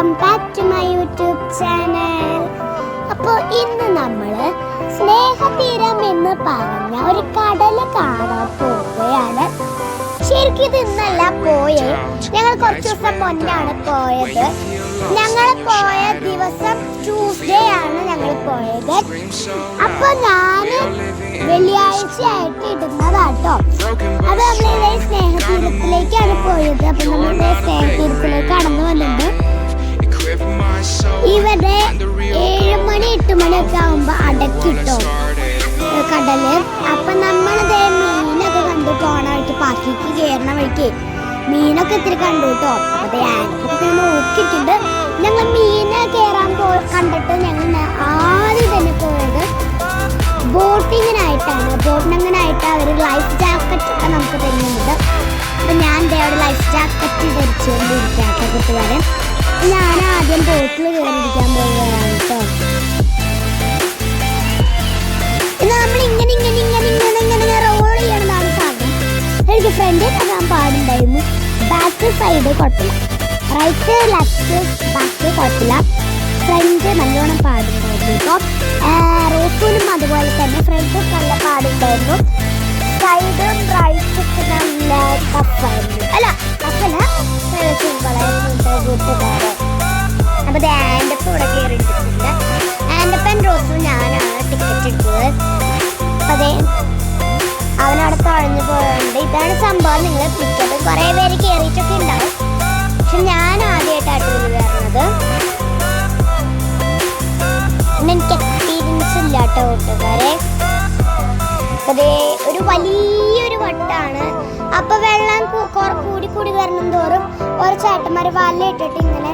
Welcome back to my YouTube channel. അപ്പോൾ ഇന്ന് നമ്മൾ സ്നേഹതീരം എന്ന് പറഞ്ഞ ഒരു കടൽ കാണാൻ പോവുകയാണ്. ശരിക്കും ഇത് ഇന്നല്ല പോയത് ഞങ്ങൾ കുറച്ച് ദിവസം മുന്നാണ് പോയത്. ഞങ്ങൾ പോയ ദിവസം ട്യൂസ്ഡേ ആണ് ഞങ്ങൾ പോയത്. അപ്പൊ ഞാൻ വെള്ളിയാഴ്ച ആയിട്ട് ഇടുന്നതാട്ടോ അത് നമ്മളിതേ സ്നേഹതീരത്തിലേക്കാണ് പോയത്. അപ്പൊ നമ്മളിതേ സ്നേഹതീരത്തിലേക്ക് കടന്നു വന്നിട്ടുണ്ട് എട്ട് മണിയൊക്കെ ആകുമ്പോ അടക്കിട്ടോ കടൽ. അപ്പൊ നമ്മളിതേ മീനൊക്കെ കണ്ടു പോണ വഴിക്ക് പാക്കിക്ക് കയറണ വഴിക്ക് മീനൊക്കെ ഇത്തിരി കണ്ടു കേട്ടോ അപ്പൊ ആന്റിയൊക്കെ നോക്കിയിട്ടുണ്ട്. ഞങ്ങൾ മീനെ കയറാൻ പോ കണ്ടിട്ട് ഞങ്ങൾ ആദ്യം തന്നെ പോയത് ബോട്ടിങ്ങിനായിട്ടാണ്. ബോട്ടിങ്ങിനായിട്ട് അവർ ലൈഫ് ജാക്കറ്റ് ഒക്കെ നമുക്ക് തരുന്നുണ്ട്. അപ്പൊ ഞാൻ ദേ അവിടെ ലൈഫ് ജാക്കറ്റ് ധരിച്ചുകൊണ്ടിരിക്കാത്ത കൂട്ടുകാരൻ ഞാൻ ആദ്യം ബോട്ടിൽ കയറിയിരിക്കാൻ പോവുകയാണ്. എനിക്ക് ഫ്രണ്ട് കാണാൻ പാടുണ്ടായിരുന്നു. ബാക്ക് സൈഡ് കുഴപ്പമില്ല. റൈറ്റ് ലെഫ്റ്റ് ബാക്ക് കുഴപ്പമില്ല. ഫ്രണ്ട് നല്ലോണം പാടുണ്ടായിരുന്നു ഇപ്പോൾ റോപ്പിലും അതുപോലെ തന്നെ ഫ്രണ്ട് നല്ല പാടുണ്ടായിരുന്നു. സൈഡും റൈറ്റും നല്ല ടഫായിരുന്നു അല്ല ടഫല്ല റോസും ഞാനാണ് ടിക്കറ്റ് എടുത്തത് അപ്പൊ അതെ അവനവിടെ തുഴഞ്ഞു പോയതുകൊണ്ട് ഇതാണ് സംഭവം. നിങ്ങൾ ടിക്കറ്റ് കുറെ പേര് കയറിയിട്ടൊക്കെ ഉണ്ടാവും. പക്ഷെ ഞാൻ ആദ്യമായിട്ടാണ് ഇതിൽ കയറുന്നത്. പിന്നെ എനിക്ക് എക്സ്പീരിയൻസ് ഇല്ല കേട്ടോ കൂട്ടുകാരെ അതെ ഒരു വലിയൊരു വട്ടാണ്. അപ്പൊ വെള്ളം കൂടി കൂടി വരണം തോറും ഓരോ ചേട്ടന്മാര് വലയിട്ടിട്ട് ഇങ്ങനെ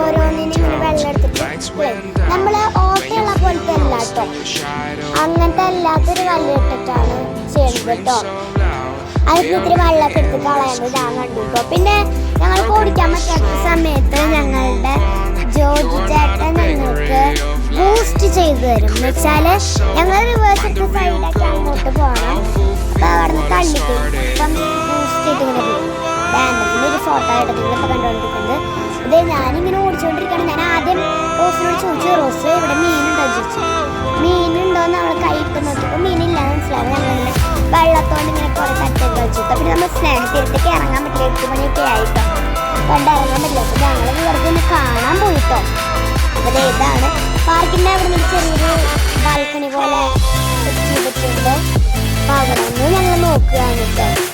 ഓരോന്നിനും വെള്ളം എടുത്തിട്ട് നമ്മൾ ഓട്ടയുള്ള പോലത്തെ അല്ല കേട്ടോ. അങ്ങനത്തെ അല്ലാത്തൊരു വല ഇട്ടിട്ടാണ്. ചെയ്യുന്നത് കേട്ടോ. അതിന് ഇത്തിരി വെള്ളമൊക്കെ എടുത്ത് കളയാണ്ട് ഇതാ കണ്ടിട്ടോ പിന്നെ ഞങ്ങൾ ഓടിക്കാൻ പറ്റാത്ത സമയത്ത് ഞങ്ങളുടെ ജോജി ചേട്ടൻ ഞങ്ങൾക്ക് ബൂസ്റ്റ് ചെയ്തു തരും. എന്ന് വെച്ചാൽ ഞങ്ങൾ റിവേഴ്സ് എടുത്ത് സൈഡൊക്കെ അങ്ങോട്ട് പോകണം അപ്പൊ അവിടെ നിന്ന് കണ്ടിട്ട് ബൂസ്റ്റ് ഇട്ട് ഇങ്ങനെ പോകും ഒരു ഫോട്ടോ ആയിട്ട് നിങ്ങളിപ്പോ കണ്ടുകൊണ്ടിരിക്കുന്നത്. അതെ ഞാനിങ്ങനെ ഓടിച്ചുകൊണ്ടിരിക്കുകയാണ്. ഞാൻ ആദ്യം റോസിനോട് ചോദിച്ചു റോസ് ഇവിടെ മീനുണ്ടോ? ചോദിച്ചു. ചോദിച്ചു മീനുണ്ടോന്ന് അവൾ കൈയിട്ട് നോക്കിയപ്പോൾ മീനില്ല മനസ്സിലാവും ഞങ്ങളിങ്ങനെ വെള്ളത്തോണ്ട് ഇങ്ങനെ കുറെ തട്ടൊക്കെ വെച്ചു. പിന്നെ നമ്മൾ സ്നേഹത്തിരത്തേക്ക് ഇറങ്ങാൻ പറ്റില്ല. എട്ട് മണിയൊക്കെ ആയിട്ടോ. കൊണ്ട് ഇറങ്ങാൻ പറ്റില്ല അപ്പൊ ഞങ്ങൾ വെറുതെ ഒന്ന് കാണാൻ പോയിട്ടോ. അപ്പൊ ഇതാണ്. പാർക്കിന്റെ അവിടെ നിന്ന് ചെറിയൊരു ബാൽക്കണി പോലെ സെറ്റ് അവിടെ നിന്ന് ഞങ്ങൾ നോക്കുകയാണ് കേട്ടോ.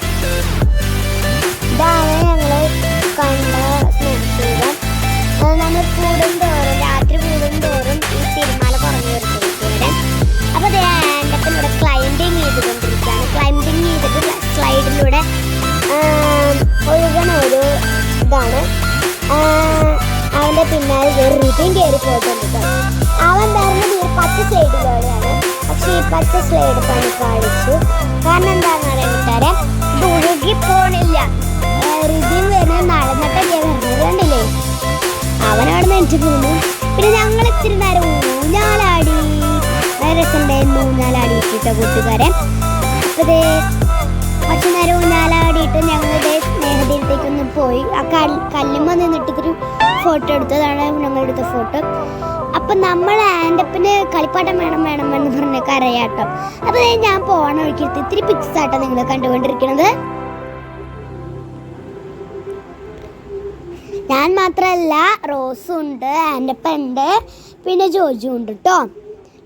വെറുതെയും കയറി പോയിട്ടുണ്ട് അവൻ പറഞ്ഞത് ഈ സ്ലൈഡ് കേടുകയാണ് പക്ഷെ ഈ പച്ച സ്ലൈഡ് പണി കാണിച്ചു. കാരണം എന്താണെന്ന് അറിയാൻ ഒഴുകി പോണില്ല. റിതിയും വരുന്നത് നടന്നിട്ടല്ലേ വരുന്നത് കണ്ടില്ലേ? അവനവിടെ നെഞ്ചു പോന്നു പിന്നെ ഞങ്ങൾ ഇത്തിരി നേരം ഊഞ്ഞാലാടി. രസമുണ്ടായിരുന്നു ഊഞ്ഞാലാടി ഇട്ടിട്ട കൂട്ടുകാരൻ അപ്പൊ കുറച്ച് നേരം ഊഞ്ഞാലാടിയിട്ട് ഞങ്ങളുടെ സ്നേഹതീരത്തേക്കൊന്ന് പോയി. ആ കല്ലുമ്മ നിന്നിട്ട് ഫോട്ടോ എടുത്തതാണ് ഞങ്ങൾ എടുത്ത ഫോട്ടോ അപ്പൊ നമ്മൾ ആൻഡപ്പിന് കളിപ്പാട്ടം വേണം വേണം എന്ന് പറഞ്ഞ കരയാട്ടോ. അപ്പോൾ ഞാൻ പോണ വഴിക്ക് ഇത്തിരി പിക്സ് ആട്ടോ നിങ്ങൾ കണ്ടുകൊണ്ടിരിക്കുന്നത്. ഞാൻ മാത്രമല്ല റോസും ഉണ്ട് ആൻഡപ്പ ഉണ്ട് പിന്നെ ജോജു ഉണ്ട് കേട്ടോ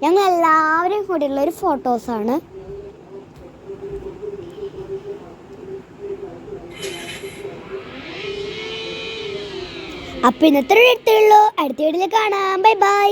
ഞങ്ങൾ എല്ലാവരും കൂടിയുള്ള ഒരു ഫോട്ടോസാണ് അപ്പം ഇന്നത്തെ ഒരു എടുത്തുള്ളൂ അടുത്ത വീട്ടിൽ കാണാം. Bye bye